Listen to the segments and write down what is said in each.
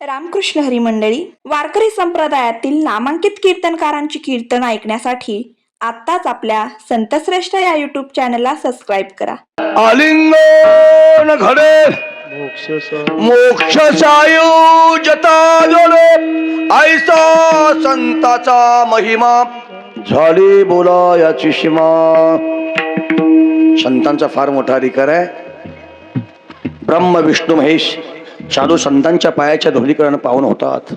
रामकृष्ण हरी मंडळी वारकरी संप्रदायातील नामांकित कीर्तनकारांची कीर्तन ऐकण्यासाठी आत्ताच आपल्या संतश्रेष्ठ या युट्यूब चॅनलला सबस्क्राईब करा. आलिंगन घडे. मोक्ष सायुजता जोडे. ऐसा संताचा महिमा. झाली बोला याची सीमा संतांचा फार मोठा अधिकार आहे. ब्रह्म विष्णू महेश साधू संतांच्या पायाच्या ध्वनीकरण पाहून होतात.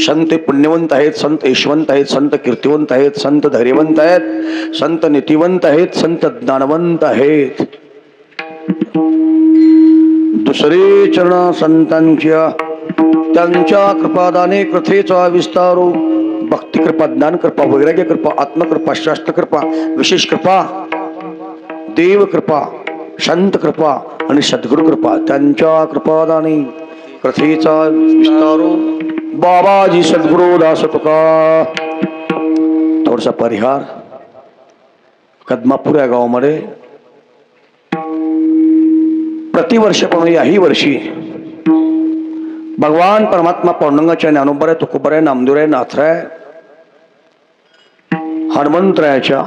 संत पुण्यवंत आहेत संत यशवंत आहेत संत कीर्तिवंत आहेत संत धैर्यवंत आहेत संत नीतिवंत आहेत संत ज्ञानवंत आहेत. दुसरे चरण संतांच्या त्यांच्या कृपादाने कथेचा विस्तारो हो. भक्ती कृपा ज्ञान कृपा वैराग्य कृपा आत्मकृपा शास्त्र कृपा विशेष कृपा देव कृपा संत कृपा आणि सद्गुरु कृपा त्यांच्या कृपादाने कथेचा विस्तारो। बाबाजी सद्गुरु दास तुका थोडसा परिहार, कदमापूर या गावामध्ये प्रतिवर्षाप्रमाणे याही वर्षी, भगवान परमात्मा पौर्णंगाच्या ज्ञानोबराय तुकोबराय नामदेवराय नाथराय, हनुमंतरायाच्या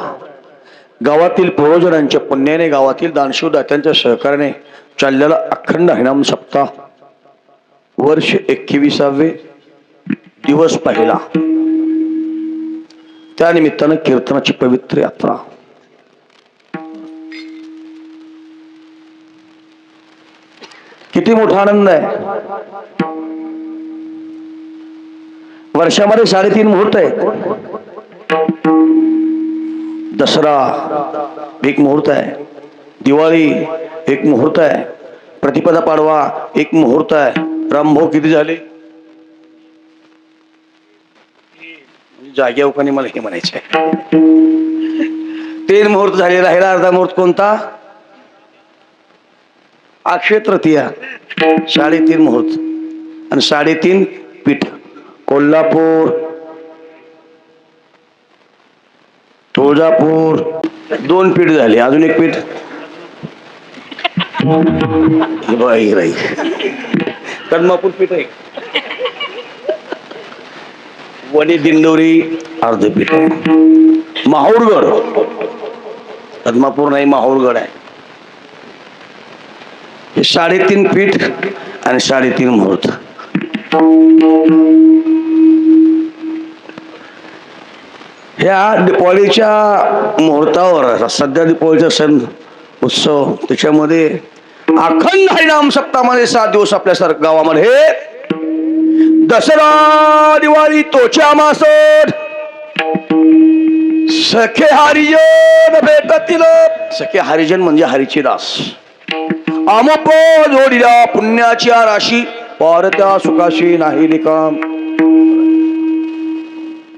गावातील पूर्वजनांच्या पुण्याने गावातील दानशिव दात्यांच्या सहकार्याने चाललेला अखंड हरिनाम सप्ताह वर्ष एकविसावे दिवस पहिला. त्या निमित्तानं कीर्तनाची पवित्र यात्रा. किती मोठा आनंद आहे. वर्षामध्ये साडेतीन मुहूर्त आहेत. दसरा एक मुहूर्त आहे. दिवाळी एक मुहूर्त आहे. प्रतिपदा पाडवा एक मुहूर्त आहे. रामभाऊ किती झाले? जाग्या मला हे म्हणायचे तीन मुहूर्त झाले राहिला अर्धा मुहूर्त कोणता? अक्षय तृतीया. साडेतीन मुहूर्त. आणि साडेतीन पीठ. कोल्हापूर तुळजापूर. दोन पीठ झाले. अजून एक पीठ? हे बघा, कदमापूर पीठ आहे. वणी दिंडोरी अर्ध पीठ माहूरगड. कदमापूर नाही माहूरगड आहे. हे साडेतीन पीठ आणि साडेतीन मुहूर्त. त्या दिपावलीच्या मुहूर्तावर सध्या दिपावलीचा सण उत्सव त्याच्यामध्ये अखंड हरिनाम सप्ताहामध्ये सात दिवस आपल्या सर गावामध्ये दसरा दिवाळी तोच्या मासोड. सखे हरिजन भेटतील. सखे हरिजन म्हणजे हरीची दास अमप जोडीला पुण्याची राशी पारत्या सुखाशी नाही निकाम.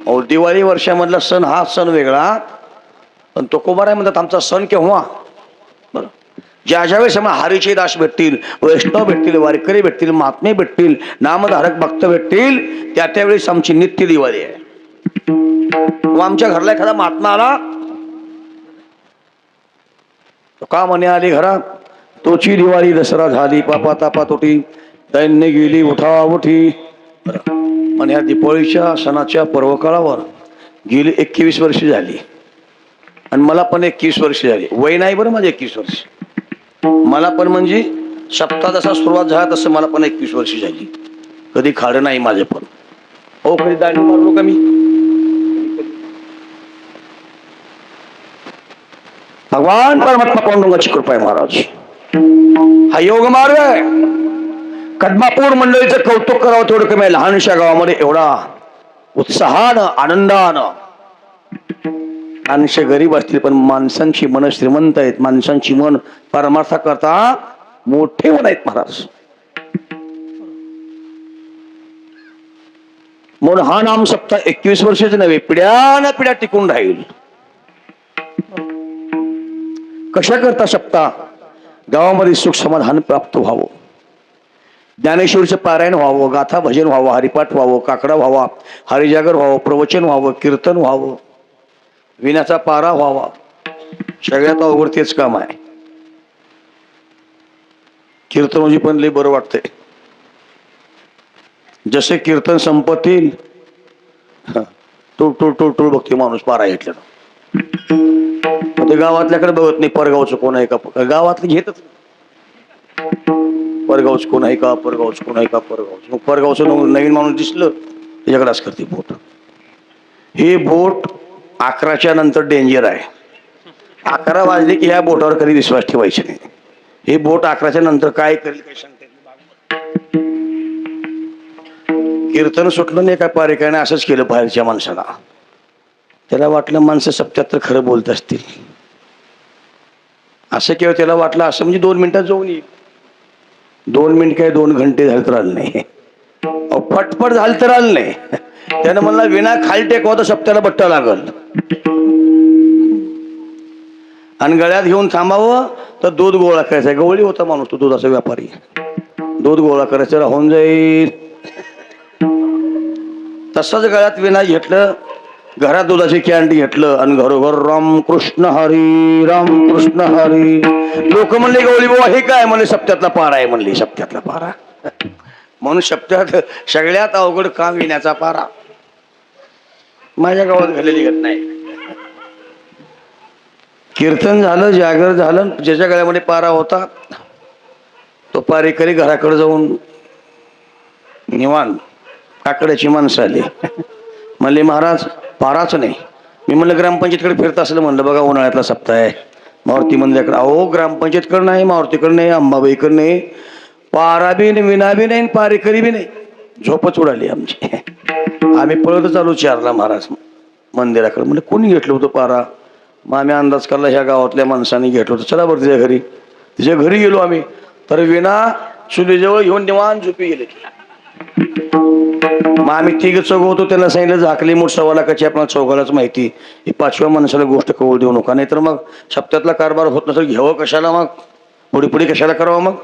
अहो दिवाळी वर्षामधला सण हा सण वेगळा पण तो आहे म्हणतात आमचा सण केव्हा? बरं. ज्या ज्या वेळेस आम्हाला हरीचे दास भेटतील वैष्णव भेटतील वारकरी भेटतील महात्मे भेटतील नामधारक भक्त भेटतील त्या त्यावेळेस आमची नित्य दिवाळी आहे. मग आमच्या घरला एखादा महात्मा आला का म्हणे आली घरात? तोची दिवाळी दसरा झाली पापा तापा तोटी दैन्य गेली उठा उठी. पण या दीपावळीच्या सणाच्या पर्वकाळावर गेली एकवीस वर्ष झाली. आणि मला पण एकवीस वर्ष झाली. वय नाही बरं माझे एकवीस वर्ष. मला पण म्हणजे सप्ताह जसा सुरुवात झाला तसं मला पण एकवीस वर्ष झाली. कधी खाडं नाही माझे पण. हो कधी दांडी मारलो का मी? भगवान परमात्मा पांडुरंगाची कृपा आहे महाराज. हा योग मार्ग आहे. कदमापूर मंडळीचं कौतुक करावं थोडं कमी लहानशा गावामध्ये एवढा उत्साहानं आनंदानं. माणसे गरीब असतील पण माणसांची मन श्रीमंत आहेत. माणसांची मन परमार्था करता मोठे मन आहेत महाराज. म्हणून हा नाम सप्ताह एकवीस वर्षाचे नव्हे पिढ्यान पिढ्या टिकून राहील. कशा करता सप्ताह गावामध्ये सुख समाधान प्राप्त व्हावं. ज्ञानेश्वरीचं पारायण व्हावं गाथा भजन व्हावं हरिपाठ व्हावं काकडा व्हावा हरिजागर व्हावं प्रवचन व्हावं कीर्तन व्हावं विण्याचा पारा व्हावा. सगळ्यात अवघड तेच काम आहे. कीर्तन म्हणजे पण लई बरं वाटतंय. जसे कीर्तन संपतील टूळ टूळ टूळ टूळ बघते माणूस पारा घेतलं ते गावातल्याकडे बघत नाही परगावचं कोण आहे का? गावातले घेतच परगावच कोण आहे का? परगावच कोण आहे का? परगावच. मग परगावचं नवीन माणूस दिसलं त्याच्याकडे असं करते बोट. हे बोट अकराच्या नंतर डेंजर आहे. अकरा वाजले की ह्या बोटावर कधी विश्वास ठेवायचे नाही. हे बोट अकराच्या नंतर काय करेल काय कीर्तन सुटलं नाही काय पारिकाने असंच केलं बाहेरच्या माणसाला. त्याला वाटलं माणसं सत्याहत्तर खरं बोलत असतील. असं केवळ त्याला वाटलं असं म्हणजे दोन मिनिटात जाऊन येईल. दोन मिनिट काय दोन घंटे झालं तर आलं नाही. अहो, फटफट झालं तर आलं नाही. त्यानं म्हणला विना खाली टेकवा तर सप्त्याला बट्टा लागल. आणि गळ्यात घेऊन थांबावं तर दूध गोळा करायचा. गवळी होता माणूस तो दुधाचा व्यापारी. दूध गोळा करायचं राहून जाईल. तसंच गळ्यात विना घेतलं घरात दुधाची कॅन्टी घेतलं आणि घरोघर राम कृष्ण हरी राम कृष्ण हरी. लोक म्हणले गवळी बाबा हे काय? म्हणले सप्त्यातला पारा आहे म्हणले सप्त्यातला पारा. म्हणून सप्त्यात सगळ्यात अवघड काम येण्याचा पारा. माझ्या गावात घडलेली घटना आहे. कीर्तन झालं जागर झालं ज्याच्या गळ्यामध्ये पारा होता तो पारेकरी घराकडे जाऊन निवान काकड्याची माणसं आली. म्हणले महाराज पाराच नाही. मी म्हणलं ग्रामपंचायतकडे फिरत असलं म्हणलं बघा उन्हाळ्यातला सप्ताह आहे. मारुती मंदिराकडे अहो ग्रामपंचायतकडे नाही मारुतीकडे नाही अंबाबाईकडे नाही. पारा बी नाही विना बी नाही पारेकरी बी नाही. झोपच उडाली आमची. आम्ही पळत चालू चारला महाराज मंदिराकडे. म्हणजे कोणी घेतलं होतं पारा? मग आम्ही अंदाज काढला ह्या गावातल्या माणसाने घेतलं होतं. चला बरं तिच्या घरी. तिच्या घरी गेलो आम्ही. तर विना चुलीजवळ घेऊन निवान झोपी गेले मग आम्ही तिघ चौघ होतो त्यांना सांगितलं झाकली मोठ सव्वा लाखाची आपल्याला चौघालाच माहिती. ही पाचव्या माणसाला गोष्ट कळू देऊ नका नाहीतर मग सप्त्यातला कारभार होत नसेल घ्यावं कशाला मग? पुढे पुढे कशाला करावं मग?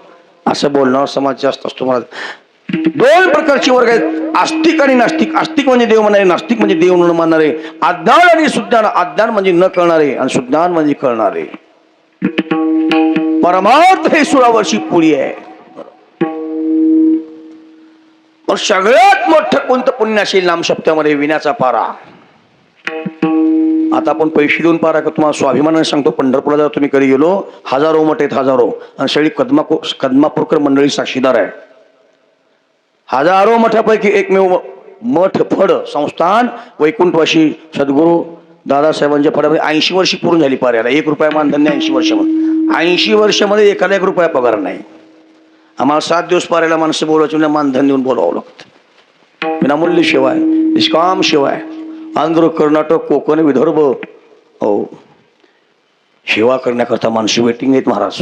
असं बोलणार समाज जास्त असतो मला. दोन प्रकारचे वर्ग आहेत. आस्तिक आणि नास्तिक. आस्तिक म्हणजे देव म्हणणारे नास्तिक म्हणजे देव म्हणून मानणारे. अज्ञान आणि सुज्ञान अज्ञान म्हणजे न कळणारे आणि सुज्ञान म्हणजे कळणारे. परमार्थ हे सोळावर्षी पुढी आहे. मग सगळ्यात मोठं कोणतं पुण्य असेल नाम सप्त्यामध्ये विण्याचा पारा. आता आपण पैसे देऊन पारा का? तुम्हाला स्वाभिमानाने सांगतो पंढरपूरला जर तुम्ही कधी गेलो हजारो मठ आहेत हजारो. आणि सगळी कदमा कदमापूरकर मंडळी साक्षीदार आहे. हजारो मठापैकी एकमेव मठ फड संस्थान वैकुंठवाशी सद्गुरू दादासाहेबांच्या फडामध्ये ऐंशी वर्षी पूर्ण झाली पाऱ्याला एक रुपया मानधन्य ऐंशी वर्षामध्ये. ऐंशी वर्षामध्ये एखादा एक रुपया पगार नाही. आम्हाला सात दिवस पाऱ्याला माणसं बोलायची म्हणजे मानधन देऊन बोलावं लागतं. विनामूल्य सेवा आहे निष्काम सेवा आहे आंध्र कर्नाटक कोकण विदर्भ हो सेवा करण्याकरता माणसं वेटिंग आहेत महाराज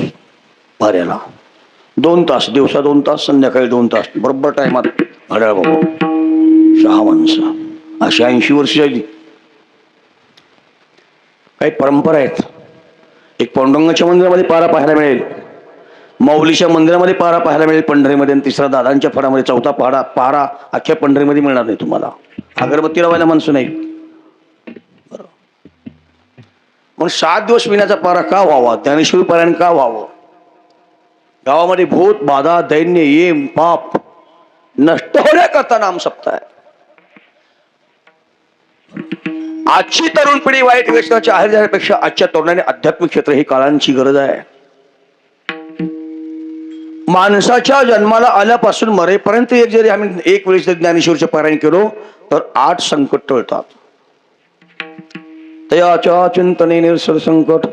पाऱ्याला दोन तास दिवसा दोन तास संध्याकाळी दोन तास बरोबर टायमात घड्याळ बाबा सहा माणसं. अशी ऐंशी वर्ष झाली. काही परंपरा आहेत. एक पांडुरंगाच्या मंदिरामध्ये पारा पाहायला मिळेल. माऊलीच्या मंदिरामध्ये पारा पाहायला मिळेल पंढरीमध्ये आणि तिसरा दादांच्या फळामध्ये चौथा पहाडा पारा अख्ख्या पंढरीमध्ये मिळणार नाही तुम्हाला. अगरबत्ती लावायला माणसं नाही मग सात दिवस विण्याचा पारा का व्हावा? ज्ञानेश्वरी पारायण का व्हावं? गावामध्ये भूत बाधा दैन्य येम पाप नष्ट होण्याकरता नाम सप्ताह आहे आजची तरुण पिढी वाईट व्यसनाच्या आहार जाण्यापेक्षा आजच्या तरुणाने आध्यात्मिक क्षेत्र ही काळांची गरज आहे. माणसाच्या जन्माला आल्यापासून मरेपर्यंत एक जरी आम्ही एक वेळेस ज्ञानेश्वरचे पारायण केलो तर आठ संकट टळतात. तयाच्या चिंतने निरसर संकट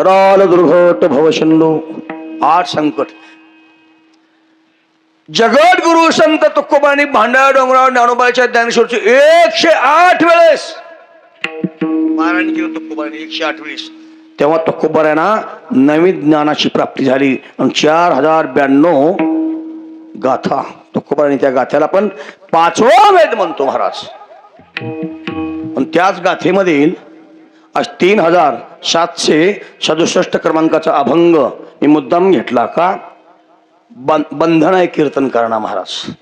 राल दुर्घट भवशंदो आठ संकट. जगत गुरु संत तुकोबानी भांडाळ डोंगरावर ज्ञानोबाच्या ज्ञानेश्वरचे एकशे आठ वेळेस पारायण केलं तुकोबानी एकशे आठ वेळेस. तेव्हा तुकोबाऱ्यांना नवीन ज्ञानाची प्राप्ती झाली. आणि चार हजार ब्याण्णव गाथा. तुकोबाराने त्या गाथ्याला पण पाचवा वेद म्हणतो महाराज. पण त्याच गाथेमधील आज तीन हजार सातशे सदुसष्ट क्रमांकाचा अभंग मी मुद्दाम घेतला का? बंधन आहे कीर्तन करणा महाराज.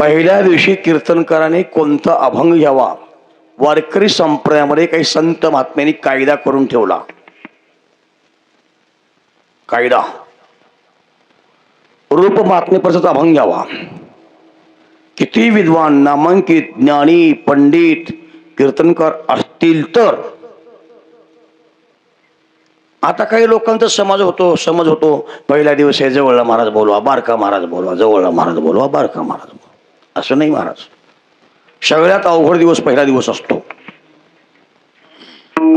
पहिल्या दिवशी कीर्तनकाराने कोणता अभंग घ्यावा? वारकरी संप्रदायामध्ये काही संत महात्म्यांनी कायदा करून ठेवला. कायदा. रूप महात्मेपरचा अभंग घ्यावा. किती विद्वान नामांकित ज्ञानी पंडित कीर्तनकार असतील तर. आता काही लोकांचा समाज होतो समज होतो. पहिला दिवस जवळला महाराज बोलवा बारका महाराज बोलवा जवळला महाराज बोलवा बारका महाराज बोलवा. असं नाही महाराज. सगळ्यात अवघड दिवस पहिला दिवस असतो.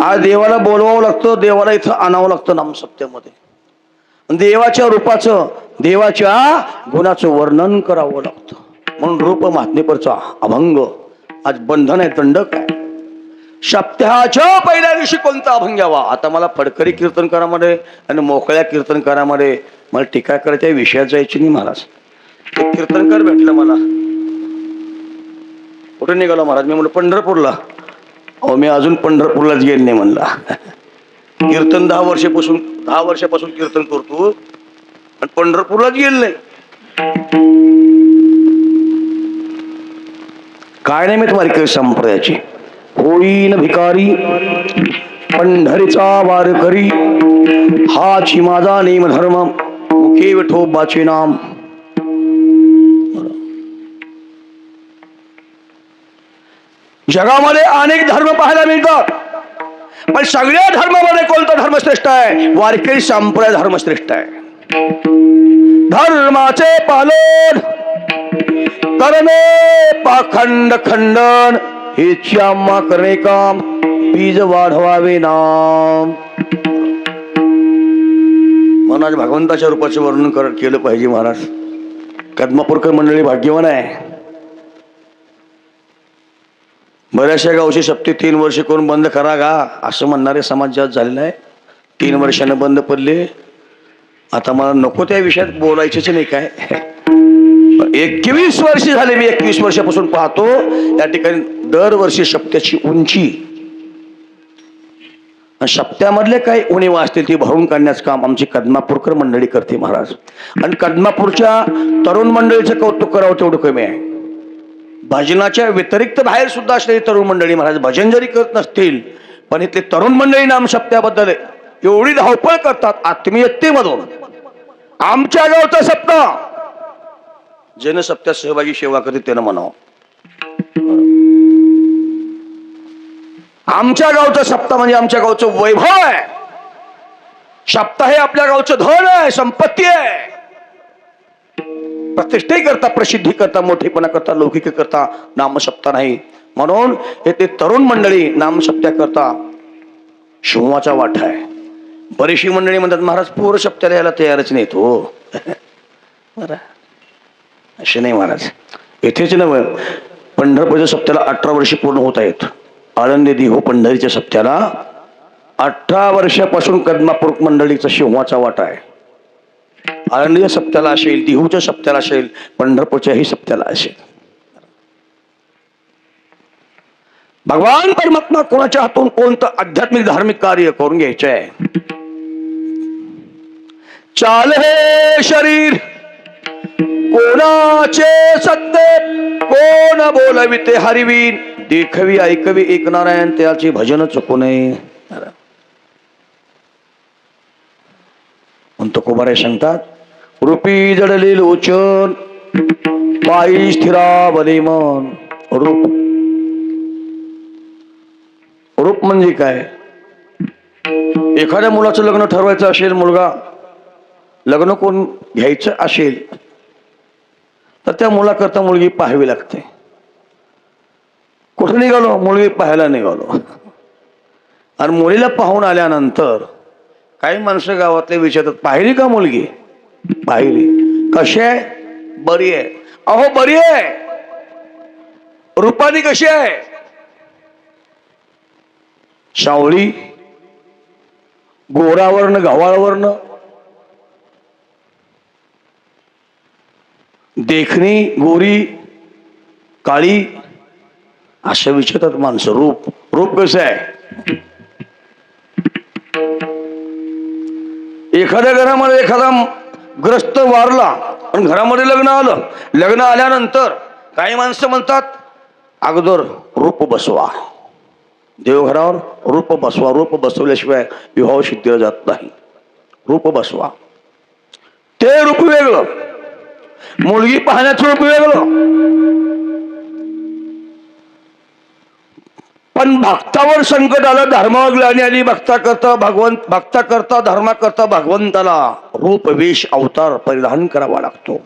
आज देवाला बोलवावं लागतं देवाला इथं आणावं लागतं नामसत्यामध्ये. देवाच्या रूपाचं देवाच्या गुणाचं वर्णन करावं लागतं. म्हणून रूप महात्मेपरचा अभंग आज बंधन आहे दंडक आहे सप्ताहाच्या पहिल्या दिवशी कोणता अभंग घ्यावा आता मला फडकरी कीर्तनकारामध्ये आणि मोकळ्या कीर्तनकारामध्ये मला टीका करायच्या विषयात जायची नाही महाराज. कीर्तनकार भेटलं मला. कुठे निघालो महाराज? मी म्हणलं पंढरपूरला. अहो मी अजून पंढरपूरलाच गेल नाही म्हणला. कीर्तन दहा वर्षापासून दहा वर्षापासून कीर्तन करतो. आणि पंढरपूरलाच गेल नाही. काय नाही मी तुम्हाला संप्रदायाची होईन भिकारी पंढरीचा वारकरी. हाची माझा नेम धर्म मुखे विठोबाचे नाम. जगामध्ये अनेक धर्म पाहायला मिळतात. पण सगळ्या धर्मामध्ये कोणता धर्म श्रेष्ठ आहे? वारकरी संप्रदाय धर्म श्रेष्ठ आहे. धर्माचे पालन करणे पाखंड खंडन हे आम्हा करणे काम बीज वाढवावे नाम. महाराज भगवंताच्या रूपाचे वर्णन कर केलं पाहिजे महाराज. कदमापूरकर मंडळी भाग्यवान आहे. बऱ्याचशा गावची शपथी तीन वर्ष करून बंद करा गा असं म्हणणारे समाज जास्त झालेला आहे. तीन वर्षानं बंद पडले. आता मला नको त्या विषयात बोलायचेच नाही काय. एकवीस वर्ष झाले मी एकवीस वर्षापासून पाहतो. या ठिकाणी दरवर्षी शप्त्याची उंची. शप्त्यामधले काही उणीवा असतील ती भरून काढण्याचं काम आमची कदमापूरकर मंडळी करते महाराज. आणि कदमापूरच्या तरुण मंडळीचं कौतुक करावं तेवढं कमी आहे. भजनाच्या व्यतिरिक्त बाहेर सुद्धा असलेली तरुण मंडळी महाराज भजन जरी करत नसतील पण इथले तरुण मंडळी नाम सप्त्याबद्दल एवढी धावपळ करतात आत्मीयतेमधून. आमच्या गावचा जन जनसप्त्यात सहभागी सेवा करीत त्यानं म्हणावं. आमच्या गावचं सप्ता म्हणजे आमच्या गावचं वैभव आहे. सप्ता हे आपल्या गावचं धन आहे संपत्ती आहे. प्रतिष्ठे करता प्रसिद्धी करता मोठेपणा करता लौकिक करता नामसप्ताह नाही. म्हणून हे ते तरुण मंडळी नामसप्त्या करता शिवाचा वाटा आहे. बरीचशी मंडळी म्हणतात महाराज पूर शब्दाला यायला तयारच नाहीत हो. बरं. असे नाही महाराज. येथेच नव्हे पंढरपूरच्या सप्त्याला अठरा वर्षे पूर्ण होत आहेत. आळंदी हो पंढरीच्या सप्त्याला अठरा वर्षापासून कदमापूर मंडळीचा शिवमाचा वाटा आहे. आळंदीच्या सप्त्याला असेल देहूच्या सप्त्याला असेल पंढरपूरच्याही सप्त्याला असेल. भगवान परमात्मा कोणाच्या हातून कोणतं आध्यात्मिक धार्मिक कार्य करून घ्यायचं आहे चाल हे शरीर कोणाचे सत्य कोण बोलविते हरिवीन देखवी ऐकवी एक नारायण त्याचे भजन चुकू नये. म्हणतो कुमारे सांगतात रूपी जडले लोचन पायी स्थिरावले मन. रूप. रूप म्हणजे काय? एखाद्या मुलाचं लग्न ठरवायचं असेल मुलगा लग्न कोण घ्यायचं असेल तर त्या मुलाकरता मुलगी पाहावी लागते. कुठं निघालो? मुलगी पाहायला निघालो. आणि मुलीला पाहून आल्यानंतर काही माणसं गावातले विचारतात पाहिली का मुलगी? पाहिली. कशी आहे? बरी आहे. अहो बरी आहे. रूपानी कशी आहे? सावळी गोरावरनं गव्हाळवरनं देखणी गोरी काळी असं विचारतात माणसं. रूप रूप कसं आहे? एखाद्या घरामध्ये एखादा ग्रस्त वारला. पण घरामध्ये लग्न आलं. लग्न आल्यानंतर काही माणसं म्हणतात अगोदर रूप बसवा. देवघरावर रूप बसवा. रूप बसवल्याशिवाय विवाह सिद्धीला जात नाही. रूप बसवा. ते रूप वेगळं. मुलगी पाहण्याचं रूप वेगळं. पण भक्तावर संकट आलं धर्माग्लानी आणि भक्ता करता भगवंत भक्ता करता धर्मा करता भगवंताला रूप वेश अवतार परिधान करावा लागतो.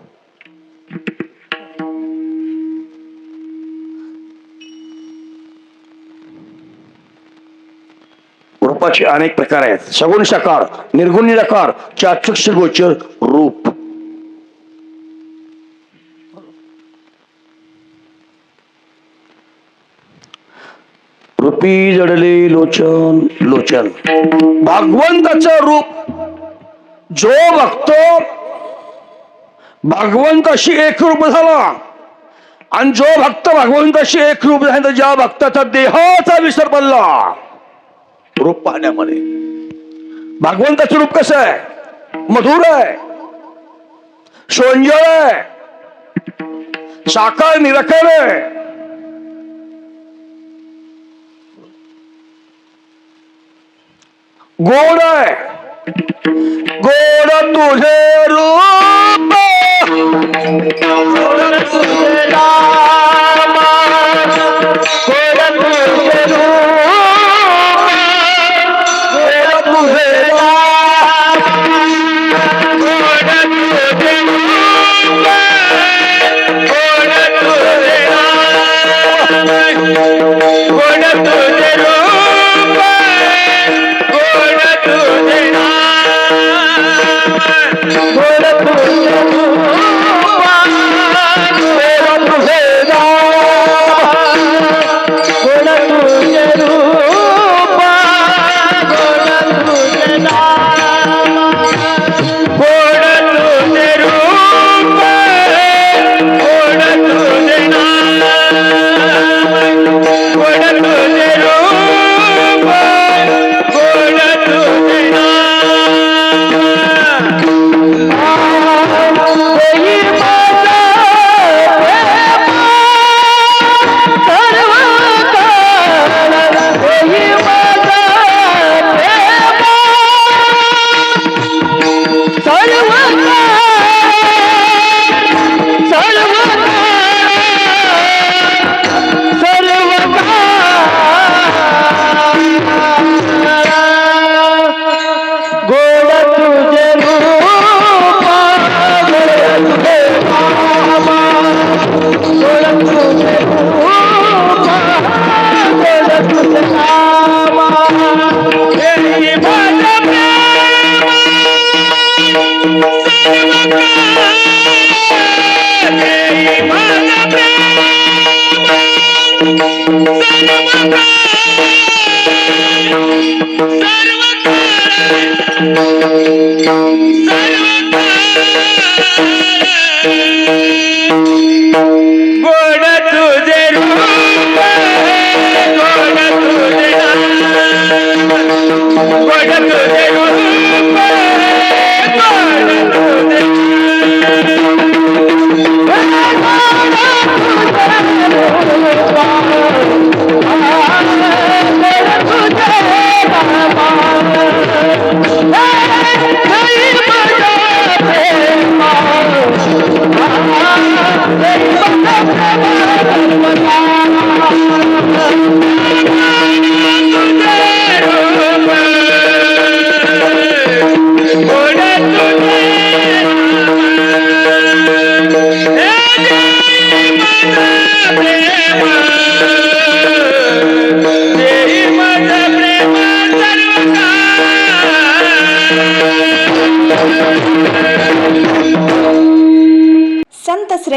रूपाचे अनेक प्रकार आहेत. सगुण सकार निर्गुण निराकार चाक्षुष गोचर रूप. रूपी जडले लोचन लोचन. भगवंताचं रूप जो बघतो भगवंताशी एक रूप झाला. आणि जो भक्त भगवंताशी एक रूप झाला ज्या भक्ताचा देहाचा विसर पडला. रूप पाहण्यामध्ये. भगवंताचं रूप कसं आहे? मधुर आहे. सोंजळ आहे. साकार निरखर आहे. गोड आहे. गोड तुझे रूप. गोड तुझे Silent